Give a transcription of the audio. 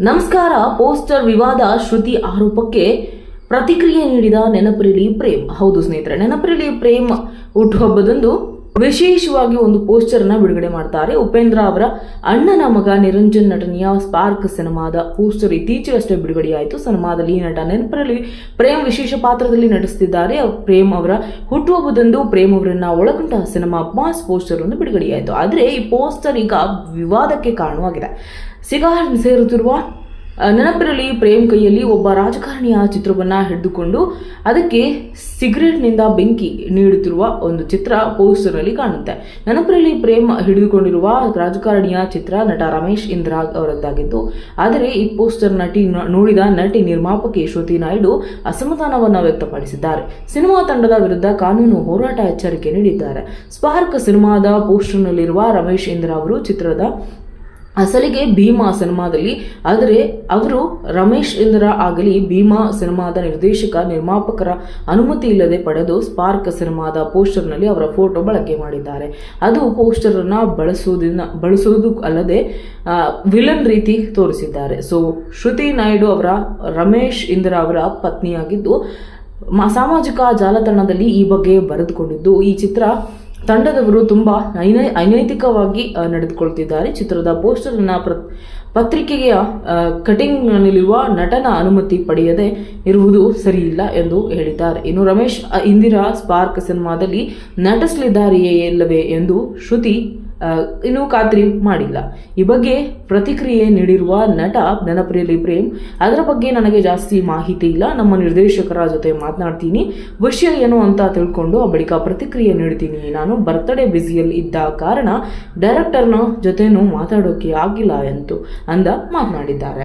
ನಮಸ್ಕಾರ. ಪೋಸ್ಟರ್ ವಿವಾದ ಶ್ರುತಿ ಆರೋಪಕ್ಕೆ ಪ್ರತಿಕ್ರಿಯೆ ನೀಡಿದ ನೆನಪಿರಲಿ ಪ್ರೇಮ್. ಹೌದು ಸ್ನೇಹಿತರೆ ನೆನಪಿರಲಿ ಪ್ರೇಮ್ ಹುಟ್ಟುಹಬ್ಬದಂದು ವಿಶೇಷವಾಗಿ ಒಂದು ಪೋಸ್ಟರ್ನ ಬಿಡುಗಡೆ ಮಾಡ್ತಾರೆ. ಉಪೇಂದ್ರ ಅವರ ಅಣ್ಣನ ಮಗ ನಿರಂಜನ್ ನಟನೆಯ ಸ್ಪಾರ್ಕ್ ಸಿನಿಮಾದ ಪೋಸ್ಟರ್ ಇತ್ತೀಚೆಗಷ್ಟೇ ಬಿಡುಗಡೆಯಾಯಿತು. ಸಿನಿಮಾದಲ್ಲಿ ನಟ ನೆನಪರಲ್ಲಿ ಪ್ರೇಮ್ ವಿಶೇಷ ಪಾತ್ರದಲ್ಲಿ ನಟಿಸುತ್ತಿದ್ದಾರೆ ಪ್ರೇಮ್ ಅವರ ಹುಟ್ಟುಹಬ್ಬದಂದು ಪ್ರೇಮ್ ಅವರನ್ನ ಒಳಗೊಂಡ ಸಿನಿಮಾ ಮಾಸ್ ಪೋಸ್ಟರ್ ಒಂದು ಬಿಡುಗಡೆಯಾಯಿತು. ಆದರೆ ಈ ಪೋಸ್ಟರ್ ಈಗ ವಿವಾದಕ್ಕೆ ಕಾರಣವಾಗಿದೆ. ಸಿಗಾರ್ ಸೇರುತ್ತಿರುವ ನೆನಪಿರಲಿ, ಪ್ರೇಮ್ ಕೈಯಲ್ಲಿ ಒಬ್ಬ ರಾಜಕಾರಣಿಯ ಚಿತ್ರವನ್ನ ಹಿಡಿದುಕೊಂಡು ಅದಕ್ಕೆ ಸಿಗರೇಟ್ನಿಂದ ಬೆಂಕಿ ನೀಡುತ್ತಿರುವ ಒಂದು ಚಿತ್ರ ಪೋಸ್ಟರ್ನಲ್ಲಿ ಕಾಣುತ್ತೆ. ನೆನಪಿರಲಿ, ಪ್ರೇಮ್ ಹಿಡಿದುಕೊಂಡಿರುವ ರಾಜಕಾರಣಿಯ ಚಿತ್ರ ನಟ ರಮೇಶ್ ಇಂದ್ರಾಗ್ ಅವರದ್ದಾಗಿದ್ದು, ಆದರೆ ಈ ಪೋಸ್ಟರ್ ನಟಿ ನೋಡಿದ ನಟಿ ನಿರ್ಮಾಪಕಿ ಶ್ರುತಿ ನಾಯ್ಡು ಅಸಮಾಧಾನವನ್ನು ವ್ಯಕ್ತಪಡಿಸಿದ್ದಾರೆ. ಸಿನಿಮಾ ತಂಡದ ವಿರುದ್ಧ ಕಾನೂನು ಹೋರಾಟ ಎಚ್ಚರಿಕೆ ನೀಡಿದ್ದಾರೆ. ಸ್ಪಾರ್ಕ್ ಸಿನಿಮಾದ ಪೋಸ್ಟರ್ನಲ್ಲಿರುವ ರಮೇಶ್ ಇಂದ್ರ ಅವರು ಚಿತ್ರದ ಅಸಲಿಗೆ ಭೀಮಾ ಸಿನಿಮಾದಲ್ಲಿ, ಆದರೆ ಅವರು ರಮೇಶ್ ಇಂದ್ರ ಆಗಲಿ ಭೀಮಾ ಸಿನಿಮಾದ ನಿರ್ದೇಶಕ, ನಿರ್ಮಾಪಕರ ಅನುಮತಿ ಇಲ್ಲದೆ ಪಡೆದು ಸ್ಪಾರ್ಕ್ ಸಿನಿಮಾದ ಪೋಸ್ಟರ್ನಲ್ಲಿ ಅವರ ಫೋಟೋ ಬಳಕೆ ಮಾಡಿದ್ದಾರೆ. ಅದು ಪೋಸ್ಟರನ್ನು ಬಳಸುವುದನ್ನ, ಬಳಸುವುದು ಅಲ್ಲದೆ ವಿಲನ್ ರೀತಿ ತೋರಿಸಿದ್ದಾರೆ. ಸೊ ಶ್ರುತಿ ನಾಯ್ಡು ಅವರ, ರಮೇಶ್ ಇಂದ್ರ ಅವರ ಪತ್ನಿಯಾಗಿದ್ದು ಸಾಮಾಜಿಕ ಜಾಲತಾಣದಲ್ಲಿ ಈ ಬಗ್ಗೆ ಬರೆದುಕೊಂಡಿದ್ದು, ಈ ಚಿತ್ರ ತಂಡದವರು ತುಂಬಾ ಅನೈ ಅನೈತಿಕವಾಗಿ ನಡೆದುಕೊಳ್ತಿದ್ದಾರೆ. ಚಿತ್ರದ ಪೋಸ್ಟರ್ ಅನ್ನ ಪತ್ರಿಕೆಯ ಕಟಿಂಗ್ನಲ್ಲಿರುವ ನಟನ ಅನುಮತಿ ಪಡೆಯದೆ ಇರುವುದು ಸರಿಯಿಲ್ಲ ಎಂದು ಹೇಳಿದ್ದಾರೆ. ಇನ್ನು ರಮೇಶ್ ಇಂದಿರಾ ಸ್ಪಾರ್ಕ್ ಸಿನಿಮಾದಲ್ಲಿ ನಟಿಸಲಿದ್ದಾರೆಯೇ ಇಲ್ಲವೇ ಎಂದು ಶ್ರುತಿ ಇನ್ನೂ ಖಾತ್ರಿ ಮಾಡಿಲ್ಲ. ಈ ಬಗ್ಗೆ ಪ್ರತಿಕ್ರಿಯೆ ನೀಡಿರುವ ನಟ ನೆನಪಿರಲಿ ಪ್ರೇಮ್, ಅದರ ಬಗ್ಗೆ ನನಗೆ ಜಾಸ್ತಿ ಮಾಹಿತಿ ಇಲ್ಲ. ನಮ್ಮ ನಿರ್ದೇಶಕರ ಜೊತೆ ಮಾತನಾಡ್ತೀನಿ. ವಿಷಯ ಏನು ಅಂತ ತಿಳ್ಕೊಂಡು ಬಳಿಕ ಪ್ರತಿಕ್ರಿಯೆ ನೀಡ್ತೀನಿ. ನಾನು ಬರ್ತ್ಡೇ ಬ್ಯುಸಿಯಲ್ಲಿ ಇದ್ದ ಕಾರಣ ಡೈರೆಕ್ಟರ್ನ ಜೊತೆನೂ ಮಾತಾಡೋಕೆ ಆಗಿಲ್ಲ ಎಂದು ಅಂದ ಮಾತನಾಡಿದ್ದಾರೆ.